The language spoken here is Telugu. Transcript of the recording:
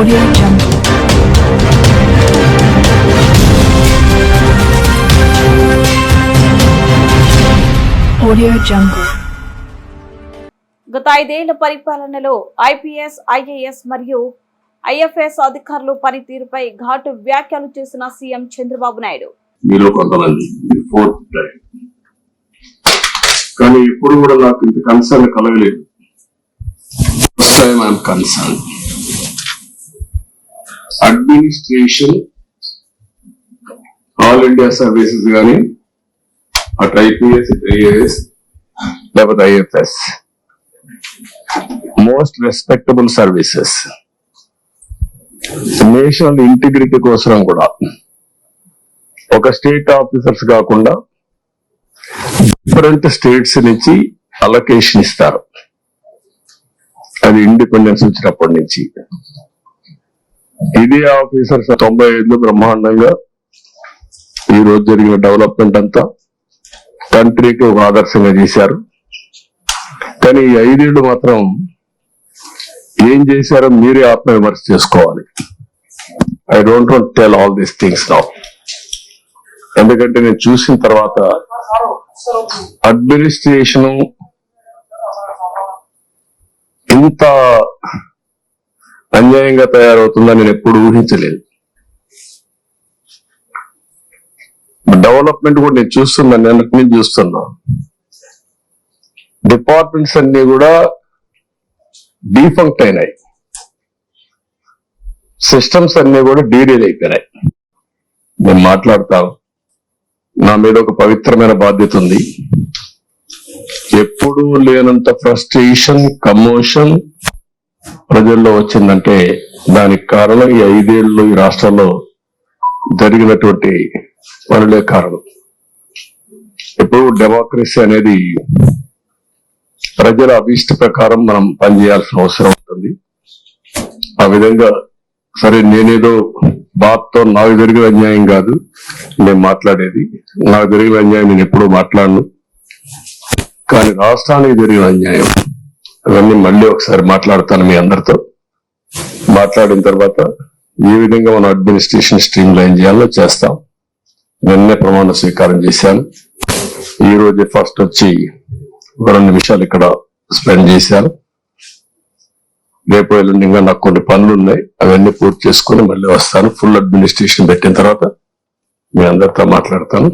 Audio Jungle. Audio Jungle. గత ఐదేళ్ళ పరిపాలనలో ఐపీఎస్ ఐఏఎస్ మరియు ఐఎఫ్ఎస్ అధికారులు పనితీరుపై ఘాటు వ్యాఖ్యలు చేసిన సీఎం చంద్రబాబు నాయుడు మీలో కొంతమంది కానీ ఎప్పుడు కూడా నాకు ఇంత కన్సర్న్ కలగలేదు first time I'm concern administration all India services కానీ అటు ఐపీఎస్ ఐఏఎస్ లేకపోతే IFS. Most respectable services national integrity కోసం కూడా. ఒక స్టేట్ ఆఫీసర్స్ కాకుండా డిఫరెంట్ స్టేట్స్ నుంచి అలొకేషన్ ఇస్తారు. అది ఇండిపెండెన్స్ వచ్చినప్పటి నుంచి. ఇదే ఆఫీసర్స్ తొంభై ఐదులో బ్రహ్మాండంగా ఈ రోజు జరిగిన డెవలప్మెంట్ అంతా కంట్రీకి ఒక ఆదర్శంగా చేశారు. కానీ ఈ ఐదేళ్ళు మాత్రం ఏం చేశారో మీరే ఆత్మవిమర్శ చేసుకోవాలి. I don't want tell all these things now ఎందుకంటే నేను చూసిన తర్వాత అడ్మినిస్ట్రేషన్ ఇంత అన్యాయంగా తయారవుతుందని నేను ఎప్పుడు ఊహించలేదు. డెవలప్మెంట్ కూడా నేను చూస్తున్నాను నిన్నటి నుంచి చూస్తున్నా. డిపార్ట్మెంట్స్ అన్ని కూడా డీఫంక్ట్ అయినాయి. సిస్టమ్స్ అన్ని కూడా డీడీల్ అయిపోయినాయి. నేను మాట్లాడతాను నా మీద ఒక పవిత్రమైన బాధ్యత ఉంది. ఎప్పుడూ లేనంత ఫ్రస్ట్రేషన్ కమోషన్ ప్రజల్లో వచ్చిందంటే దానికి కారణం ఈ ఐదేళ్ళు ఈ రాష్ట్రంలో జరిగినటువంటి పనులే కారణం. ఎప్పుడు డెమోక్రసీ అనేది ప్రజల అభిష్ట ప్రకారం మనం పనిచేయాల్సిన అవసరం ఉంటుంది. ఆ విధంగా సరే నేనేదో బాత్తో నాకు జరిగిన అన్యాయం కాదు నేను మాట్లాడేది. నాకు జరిగిన అన్యాయం నేను ఎప్పుడూ మాట్లాడను. కానీ రాష్ట్రానికి జరిగిన అన్యాయం మళ్ళీ ఒకసారి మాట్లాడతాను మీ అందరితో. మాట్లాడిన తర్వాత ఏ విధంగా మనం అడ్మినిస్ట్రేషన్ స్ట్రీమ్ లైన్ చేయాలో చేస్తాం. నిన్నే ప్రమాణ స్వీకారం చేశాను. ఈ రోజే ఫస్ట్ వచ్చి రెండు నిమిషాలు ఇక్కడ స్పెండ్ చేశాను. రేపు ఎల్లుండి ఇంకా నాకు కొన్ని పనులు ఉన్నాయి. అవన్నీ పూర్తి చేసుకుని మళ్ళీ వస్తాను. ఫుల్ అడ్మినిస్ట్రేషన్ పెట్టిన తర్వాత మీ అందరితో మాట్లాడతాను.